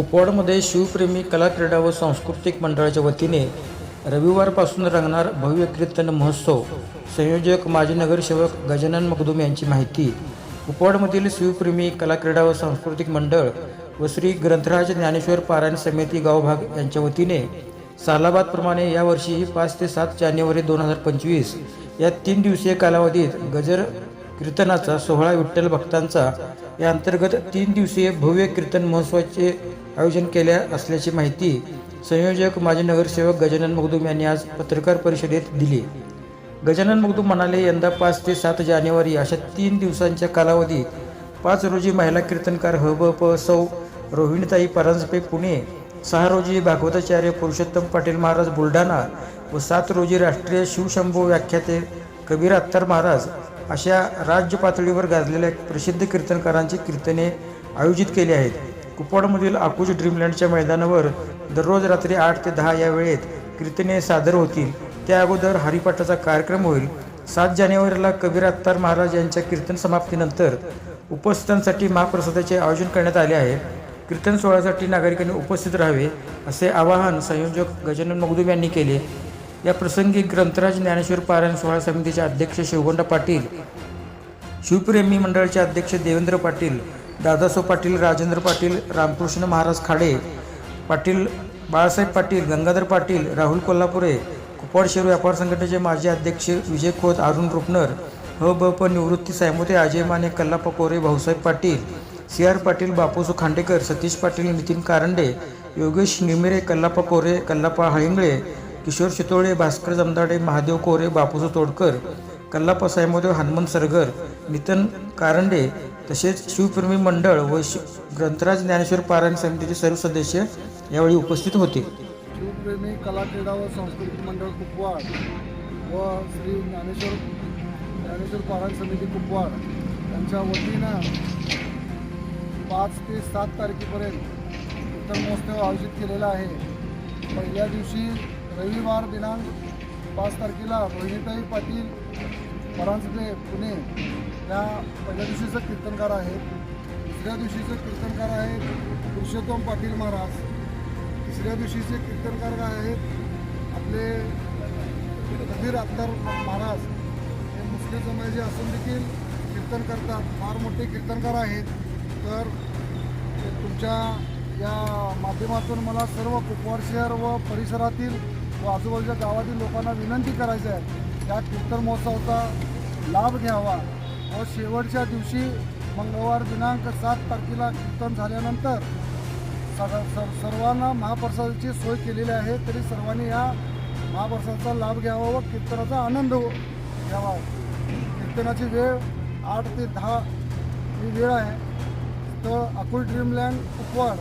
कुपवाडमध्ये शिवप्रेमी कला क्रीडा व सांस्कृतिक मंडळाच्या वतीने रविवारपासून रंगणार भव्य कीर्तन महोत्सव. संयोजक माजी नगरसेवक गजानन मगदुम यांची माहिती. कुपवाडमधील शिवप्रेमी कला क्रीडा व सांस्कृतिक मंडळ व श्री ग्रंथराज ज्ञानेश्वर पारायण समिती गावभाग यांच्या वतीने सालाबादप्रमाणे यावर्षीही पाच ते सात जानेवारी दोन हजार पंचवीस या तीन दिवसीय कालावधीत गजर कीर्तनाचा सोहळा विठ्ठल भक्तांचा. या अंतर्गत तीन दिवसीय भव्य कीर्तन महोत्सवाचे आयोजन केले असल्याची माहिती संयोजक माजी नगरसेवक गजानन मगदूम यांनी आज पत्रकार परिषदेत दिली. गजानन मगदूम म्हणाले यंदा पाच ते सात जानेवारी अशा तीन दिवसांच्या कालावधीत पाच रोजी महिला कीर्तनकार ह ब प सौ रोहिणीताई परांजपे पुणे सहा रोजी भागवताचार्य पुरुषोत्तम पाटील महाराज बुलढाणा व सात रोजी राष्ट्रीय शिवशंभू व्याख्याते कबीर अत्तार महाराज अशा राज्य पातळीवर गाजलेल्या प्रसिद्ध कीर्तनकारांची कीर्तने आयोजित केली आहेत. कुपवाडमधील आकुज ड्रीमलँडच्या मैदानावर दररोज रात्री आठ ते दहा या वेळेत कीर्तने सादर होतील. त्या अगोदर हरिपाठाचा कार्यक्रम होईल. सात जानेवारीला कबीर अत्तार महाराज यांच्या कीर्तन समाप्तीनंतर उपस्थितांसाठी महाप्रसादाचे आयोजन करण्यात आले आहे. कीर्तन सोहळ्यासाठी नागरिकांनी उपस्थित राहावे असे आवाहन संयोजक गजानन मगदूम यांनी केले. या प्रसंगी ग्रंथराज ज्ञानेश्वर पारायण सोहळा समितीचे अध्यक्ष शिवगोंडा पाटील शिवप्रेमी मंडळाचे अध्यक्ष देवेंद्र पाटील दादासो पाटील राजेंद्र पाटील रामकृष्ण महाराज खाडे पाटील बाळासाहेब पाटील गंगाधर पाटील राहुल कोल्हापुरे कुपवाड शेरू व्यापार संघटनेचे माजी अध्यक्ष विजय खोत अरुण रुपनर ह ब प निवृत्ती सायमोते अजय माने कल्लाप्पा कोरे भाऊसाहेब पाटील सी आर पाटील बापूसू खांडेकर सतीश पाटील नितीन कारंडे योगेश निमिरे कल्लाप्पा कोरे कल्लाप्पा हळिंगळे किशोर शितोळे भास्कर जमदाडे महादेव कोरे बापूजू तोडकर कल्लाप्पा सायमोदेव हनुमंत सरगर नितन कारंडे तसेच शिवप्रेमी मंडळ व शि ग्रंथराज ज्ञानेश्वर पारायण समितीचे सर्व सदस्य यावेळी उपस्थित होते. शिवप्रेमी कला क्रीडा व सांस्कृतिक मंडळ कुपवाड व श्री ज्ञानेश्वर ज्ञानेश्वर पारायण समिती कुपवाड यांच्या वतीनं पाच ते सात तारखेपर्यंत उत्तम महोत्सव आयोजित केलेला आहे. पहिल्या दिवशी रविवार दिनांक पाच तारखेला रोहिणीताई पाटील परांजपे पुणे या पहिल्या दिवशीचं कीर्तनकार आहेत. दुसऱ्या दिवशीचे कीर्तनकार आहेत पुरुषोत्तम पाटील महाराज. तिसऱ्या दिवशीचे कीर्तनकार आहेत? आपले कबीर अख्तर महाराज. हे मुस्लिम समाजाचे असून देखील कीर्तन करतात. फार मोठे कीर्तनकार आहेत. तर तुमच्या या माध्यमातून मला सर्व कुपवाड शहर व परिसरातील व आजूबाजूच्या गावातील लोकांना विनंती करायची आहे या कीर्तन महोत्सवाचा लाभ घ्यावा व शेवटच्या दिवशी मंगळवार दिनांक सात तारखेला कीर्तन झाल्यानंतर सर्वांना महाप्रसादाची सोय केलेली आहे तरी सर्वांनी या महाप्रसादाचा लाभ घ्यावा व कीर्तनाचा आनंद घ्यावा. कीर्तनाची वेळ आठ ते दहा ही वेळ आहे. तर अकुल ड्रीमलँड उपवाड